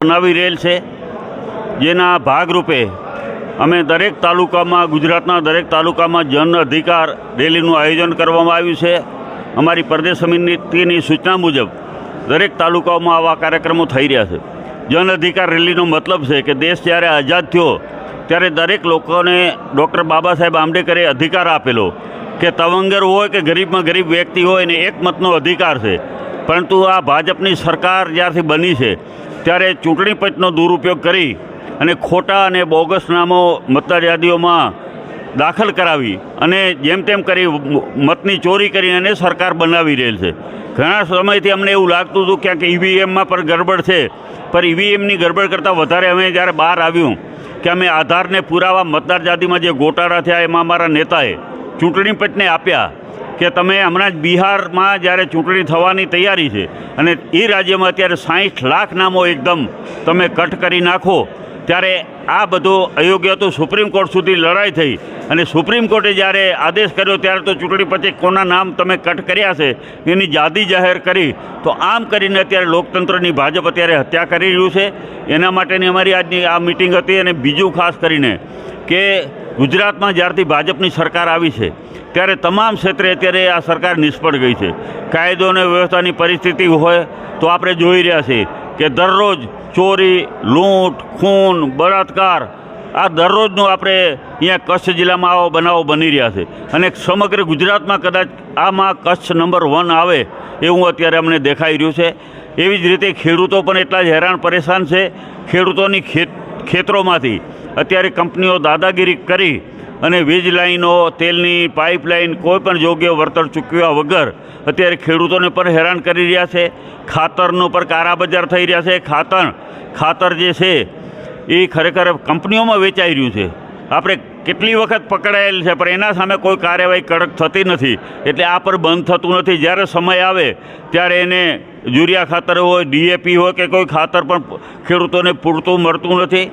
બનાવી રહેલ છે, જેના ભાગરૂપે અમે દરેક તાલુકામાં, ગુજરાતના દરેક તાલુકામાં જન અધિકાર રેલીનું આયોજન કરવામાં આવ્યું છે. અમારી પ્રદેશ સમિતિની સૂચના મુજબ દરેક તાલુકાઓમાં આવા કાર્યક્રમો થઈ રહ્યા છે. જન અધિકાર રેલીનો મતલબ છે કે દેશ જ્યારે આઝાદ થયો, ત્યારે દરેક લોકોને ડૉક્ટર બાબા સાહેબ આંબેડકરે અધિકાર આપેલો કે તવંગર હોય કે ગરીબમાં ગરીબ વ્યક્તિ હોય એને એક મતનો અધિકાર છે. પરંતુ આ ભાજપની સરકાર જ્યારથી બની છે ત્યારે ચૂંટણી પંચનો દુરુપયોગ કરી અને ખોટા અને બોગસ નામો મતદાર યાદીઓમાં દાખલ કરાવી અને જેમ તેમ કરી મતની ચોરી કરી અને સરકાર બનાવી રહેલ છે. ઘણા સમયથી અમને એવું લાગતું હતું ક્યાંક ઈવીએમમાં પણ ગડબડ છે, પણ ઈવીએમની ગડબડ કરતાં વધારે અમે જ્યારે બહાર આવ્યું કે અમે આધારને પુરાવા મતદાર યાદીમાં જે ગોટાળા થયા એમાં અમારા નેતાએ ચૂંટણી પંચને આપ્યા કે તમે હમણાં જ બિહારમાં જ્યારે ચૂંટણી થવાની તૈયારી છે અને એ રાજ્યમાં અત્યારે સાહીઠ લાખ નામો એકદમ તમે કટ કરી નાખો, ત્યારે આ બધું અયોગ્ય હતું સુપ્રીમ કોર્ટ સુધી લડાઈ થઈ. અને સુપ્રીમ કોર્ટે જ્યારે આદેશ કર્યો ત્યારે તો ચૂંટણી પછી કોના નામ તમે કટ કર્યા છે, એની યાદી જાહેર કરી. તો આમ કરીને અત્યારે લોકતંત્રની ભાજપ અત્યારે હત્યા કરી રહ્યું છે. એના માટેની અમારી આજની આ મિટિંગ હતી અને બીજું ખાસ કરીને કે ગુજરાતમાં જ્યારથી ભાજપની સરકાર આવી છે, ત્યારે તમામ ક્ષેત્રે અત્યારે આ સરકાર નિષ્ફળ ગઈ છે. કાયદો અને વ્યવસ્થાની પરિસ્થિતિ હોય તો આપણે જોઈ રહ્યા છીએ કે દરરોજ ચોરી, લૂંટ, ખૂન, બળાત્કાર, આ દરરોજનું આપણે અહીંયા કચ્છ જિલ્લામાં આવો બનાવો બની રહ્યા છે. અને સમગ્ર ગુજરાતમાં કદાચ આમાં કચ્છ નંબર વન આવે એવું અત્યારે અમને દેખાઈ રહ્યું છે. એવી જ રીતે ખેડૂતો પણ એટલા જ હેરાન પરેશાન છે. ખેડૂતોની ખેત ખેતરોમાંથી. અત્યારે કંપનીઓ દાદાગીરી કરી અને વીજ લાઈનો, તેલની પાઇપલાઇન કોઈ પણ યોગ્ય વળતર ચૂકવ્યા વગર અત્યારે ખેડૂતોને પણ હેરાન કરી રહ્યા છે. ખાતરનું પણ કારાબજાર થઈ રહ્યા છે. ખાતર ખાતર જે છે, એ ખરેખર કંપનીઓમાં વેચાઈ રહ્યું છે. આપણે કેટલી વખત પકડાયેલ છે, પણ એના સામે કોઈ કાર્યવાહી કડક થતી નથી. એટલે આ પર બંધ થતું નથી. જ્યારે સમય આવે, ત્યારે એને યુરિયા ખાતર હોય, ડીએપી હોય કે કોઈ ખાતર પણ ખેડૂતોને પૂરતું મળતું નથી.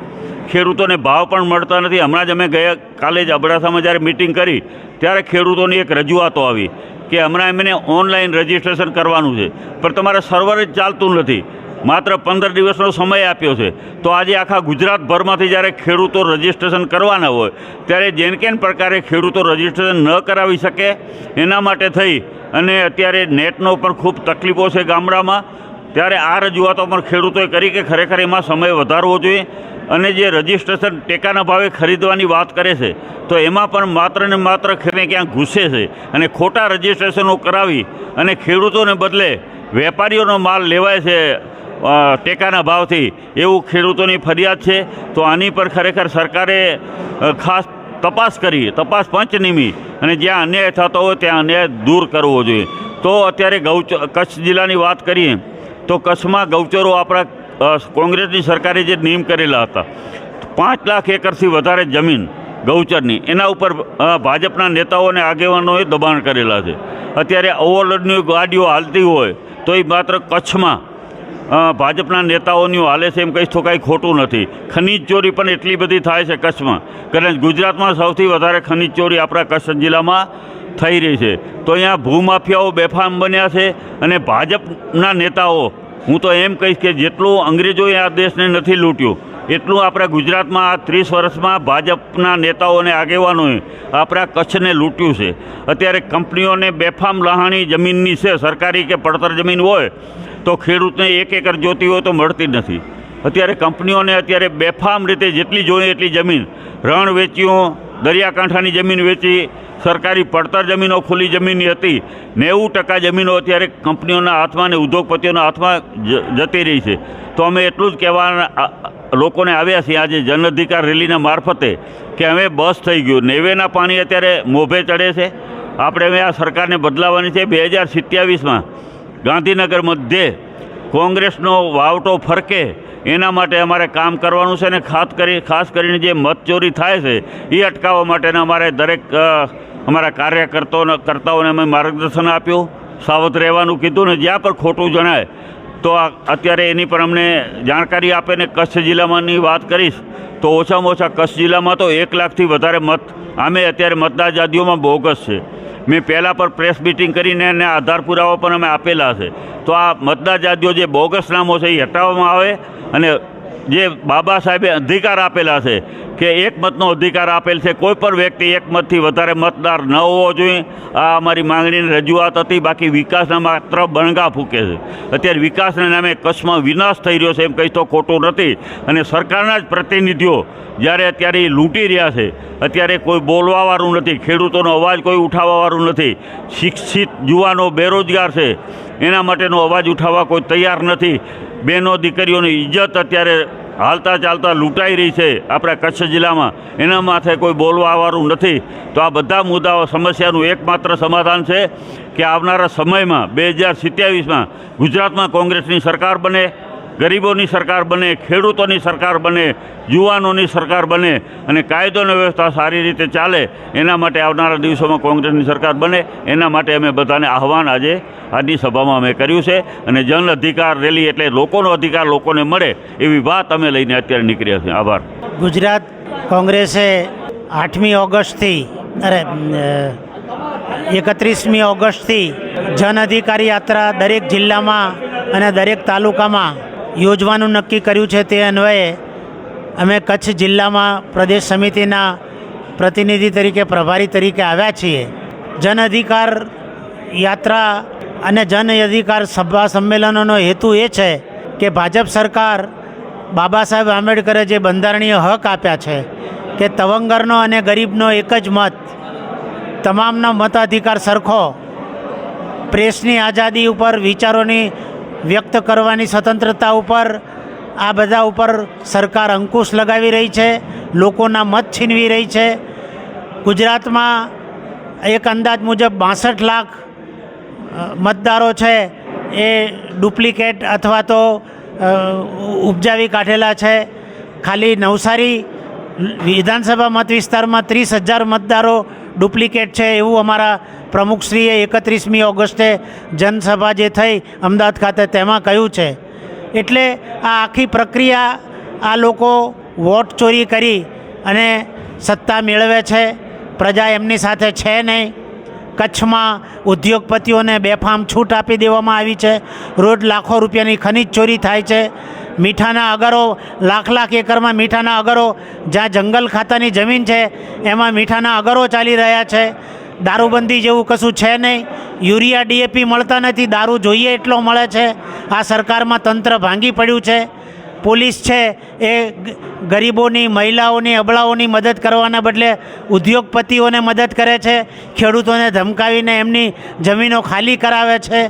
ખેડૂતોને ભાવ પણ મળતા નથી. હમણાં જ અમે ગયા કાલે જ અબડાસામાં જ્યારે મિટિંગ કરી, ત્યારે ખેડૂતોની એક રજૂઆતો આવી કે હમણાં એમને ઓનલાઈન રજિસ્ટ્રેશન કરવાનું છે. પણ તમારે સર્વર જ ચાલતું નથી. માત્ર પંદર દિવસનો સમય આપ્યો છે. તો આજે આખા ગુજરાતભરમાંથી જ્યારે ખેડૂતો રજિસ્ટ્રેશન કરવાના હોય, ત્યારે જેન કેન પ્રકારે ખેડૂતો રજિસ્ટ્રેશન ન કરાવી શકે, એના માટે થઈ અને અત્યારે નેટનો પણ ખૂબ તકલીફો છે ગામડામાં, ત્યારે આ રજૂઆતો પણ ખેડૂતોએ કરી કે ખરેખર એમાં સમય વધારવો જોઈએ અને જે રજિસ્ટ્રેશન ટેકાના ભાવે ખરીદવાની વાત કરે છે, તો એમાં પણ માત્ર ને માત્ર ખેડને ક્યાંક ઘૂસે છે અને ખોટા રજિસ્ટ્રેશનો કરાવી અને ખેડૂતોને બદલે વેપારીઓનો માલ લેવાય છે ટેકાના ભાવથી એવું ખેડૂતોની ફરિયાદ છે, તો આની પર ખરેખર સરકારે ખાસ તપાસ કરી, તપાસ પંચ નિમી અને જ્યાં અન્યાય થતો હોય ત્યાં અન્યાય દૂર કરવો જોઈએ. તો અત્યારે ગૌ કચ્છ જિલ્લાની વાત કરીએ, તો કચ્છમાં ગૌચરો આપણા કોંગ્રેસની સરકારે જે નિયમ કરેલા હતા, પાંચ લાખ એકરથી વધારે જમીન ગૌચરની, એના ઉપર ભાજપના નેતાઓ અને આગેવાનોએ દબાણ કરેલા છે. અત્યારે ઓવરલોડની ગાડીઓ હાલતી હોય, તો એ માત્ર કચ્છમાં ભાજપના નેતાઓની હાલે છે એમ કહીશ તો કાંઈ ખોટું નથી. ખનીજ ચોરી પણ એટલી બધી થાય છે કચ્છમાં કારણ ગુજરાતમાં સૌથી વધારે ખનીજ ચોરી આપણા કચ્છ જિલ્લામાં થઈ રહી છે. તો અહીંયા ભૂમાફિયાઓ બેફામ બન્યા છે અને ભાજપના નેતાઓ, હું તો એમ કહીશ કે જેટલું અંગ્રેજોએ આ દેશને નથી લૂંટ્યું એટલું આપણા ગુજરાતમાં આ ત્રીસ વર્ષમાં ભાજપના નેતાઓ અને આગેવાનોએ આપણા કચ્છને લૂંટ્યું છે. અત્યારે કંપનીઓને બેફામ લહાણી જમીનની છે, સરકારી કે પડતર જમીન હોય, તો ખેડૂતને એક એકર જોતી હોય તો મળતી નથી. અત્યારે કંપનીઓને અત્યારે બેફામ રીતે જેટલી જોઈએ એટલી જમીન, રણ વેચ્યું, દરિયાકાંઠાની જમીન વેચી, સરકારી પડતર જમીનો ખુલ્લી જમીનની હતી, નેવું ટકા જમીનો અત્યારે કંપનીઓના હાથમાં અને ઉદ્યોગપતિઓના હાથમાં જતી રહી છે. તો અમે એટલું જ કહેવા લોકોને આવ્યા છીએ આજે જન અધિકાર રેલીના મારફતે કે હવે બસ થઈ ગયું. નેવેના પાણી અત્યારે મોભે ચડે છે. આપણે હવે આ સરકારને બદલાવાની છે. બે હજાર સિત્યાવીસમાં ગાંધીનગર મધ્યે કોંગ્રેસનો વાવટો ફરકે એના માટે અમારે કામ કરવાનું છે અને ખાસ કરી, ખાસ કરીને જે મતચોરી થાય છે, એ અટકાવવા માટેના અમારે દરેક અમારા કાર્યકર્તાઓને કર્તાઓને અમે માર્ગદર્શન આપ્યું. સાવધ રહેવાનું કીધું ને જ્યાં પણ ખોટું જણાય તો આ અત્યારે એની પર અમને જાણકારી આપે ને કચ્છ જિલ્લામાંની વાત કરીશ, તો ઓછામાં ઓછા કચ્છ જિલ્લામાં તો એક લાખથી વધારે મત આમે અત્યારે મતદાર યાદીઓમાં બોગસ છે. મેં પહેલાં પર પ્રેસ મિટિંગ કરીને એને આધાર પુરાવા પણ અમે આપેલા છે. તો આ મતદાર યાદીઓ જે બોગસ નામો છે એ હટાવવામાં આવે અને જે બાબા સાહેબે અધિકાર આપેલા છે કે એક મતનો અધિકાર આપેલ છે, કોઈ પણ વ્યક્તિ એક મતથી વધારે મતદાર ન હોવો જોઈએ. આ અમારી માંગણીની રજૂઆત હતી, બાકી વિકાસના માત્ર બણગા ફૂકે છે. અત્યારે વિકાસના નામે કચ્છમાં વિનાશ થઈ રહ્યો છે એમ કંઈ તો ખોટું નથી. અને સરકારના જ પ્રતિનિધિઓ જ્યારે અત્યારે લૂંટી રહ્યા છે, અત્યારે કોઈ બોલવાવાળું નથી, ખેડૂતોનો અવાજ કોઈ ઉઠાવવાવાળું નથી. શિક્ષિત યુવાનો બેરોજગાર છે, એના માટેનો અવાજ ઉઠાવવા કોઈ તૈયાર નથી. બહેનો, દીકરીઓની ઇજ્જત અત્યારે હાલતા ચાલતા લૂંટાઈ રહી છે આપણા કચ્છ જિલ્લામાં. એના માથે કોઈ બોલવાવાળું નથી. તો આ બધા મુદ્દાઓ સમસ્યાનું એકમાત્ર સમાધાન છે કે આવનારા સમયમાં, બે હજાર સિત્યાવીસમાં ગુજરાતમાં કોંગ્રેસની સરકાર બને ગરીબોની સરકાર બને, ખેડૂતોની સરકાર બને, યુવાનોની સરકાર બને અને કાયદોની વ્યવસ્થા સારી રીતે ચાલે, એના માટે આવનારા દિવસોમાં કોંગ્રેસની સરકાર બને, એના માટે અમે બધાને આહવાન આજે આજની સભામાં અમે કર્યું છે અને જન અધિકાર રેલી એટલે લોકોનો અધિકાર લોકોને મળે એવી વાત અમે લઈને અત્યારે નીકળ્યા છીએ. આભાર. ગુજરાત કોંગ્રેસે આઠમી ઓગસ્ટથી, અરે એકત્રીસમી ઓગસ્ટથી જન અધિકાર યાત્રા દરેક જિલ્લામાં અને દરેક તાલુકામાં યોજવાનું નક્કી કર્યું છે તે અન્વયે અમે કચ્છ જિલ્લામાં પ્રદેશ સમિતિના પ્રતિનિધિ તરીકે, પ્રભારી તરીકે આવ્યા છીએ. જન અધિકાર યાત્રા અને જન અધિકાર સભા સંમેલનોનો હેતુ એ છે કે ભાજપ સરકાર બાબા સાહેબ આંબેડકરે જે બંધારણીય હક આપ્યા છે કે તવંગરનો અને ગરીબનો એક જ મત, તમામનો મતાધિકાર સરખો, પ્રેસની આઝાદી ઉપર વિચારોની વ્યક્ત કરવાની સ્વતંત્રતા ઉપર આ બધા ઉપર સરકાર અંકુશ લગાવી રહી છે, લોકોના મત છીનવી રહી છે. ગુજરાતમાં એક અંદાજ મુજબ બાસઠ લાખ મતદારો છે એ ડુપ્લિકેટ અથવા તો ઉપજાવી કાઢેલા છે. ખાલી નવસારી વિધાનસભા મત વિસ્તારમાં ત્રીસ હજાર મતદારો ડુપ્લિકેટ છે એવું અમારા પ્રમુખશ્રીએ એકત્રીસમી ઓગસ્ટે જનસભા જે થઈ અમદાવાદ ખાતે તેમાં કહ્યું છે. એટલે આ આખી પ્રક્રિયા આ લોકો વોટ ચોરી કરી અને સત્તા મેળવે છે. પ્રજા એમની સાથે છે નહીં. કચ્છમાં ઉદ્યોગપતિઓને બેફામ છૂટ આપી દેવામાં આવી છે. રોજ લાખો રૂપિયાની ખનીજ ચોરી થાય છે. મીઠાના અગરો, લાખ લાખ એકરમાં મીઠાના અગરો જ્યાં જંગલ ખાતાની જમીન છે, એમાં મીઠાના અગરો ચાલી રહ્યા છે. દારૂબંધી જેવું કશું છે નહીં. યુરિયા ડીએપી મળતા નથી. દારૂ જોઈએ એટલો મળે છે. આ સરકારમાં તંત્ર ભાંગી પડ્યું છે. પોલીસ છે એ ગરીબોની, મહિલાઓની, અબળાઓની મદદ કરવાના બદલે ઉદ્યોગપતિઓને મદદ કરે છે. ખેડૂતોને ધમકાવીને એમની જમીનો ખાલી કરાવે છે.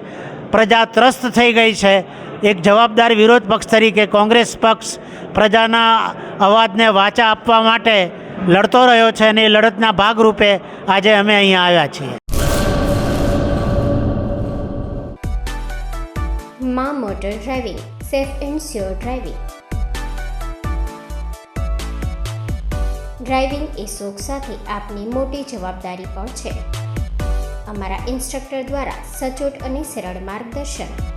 પ્રજા ત્રસ્ત થઈ ગઈ છે. એક જવાબદાર વિરોધ પક્ષ તરીકે કોંગ્રેસ પક્ષ પ્રજાના અવાજને વાચા આપવા માટે લડતો રહ્યો છે અને એ લડતના ભાગરૂપે આજે અમે અહીંયા આવ્યા છીએ. માં motor driving, safe and sure driving. Driving એ શોખ સાથે આપની મોટી જવાબદારી પણ છે. અમારા ઇન્સ્ટ્રક્ટર દ્વારા સચોટ અને સરળ માર્ગદર્શન.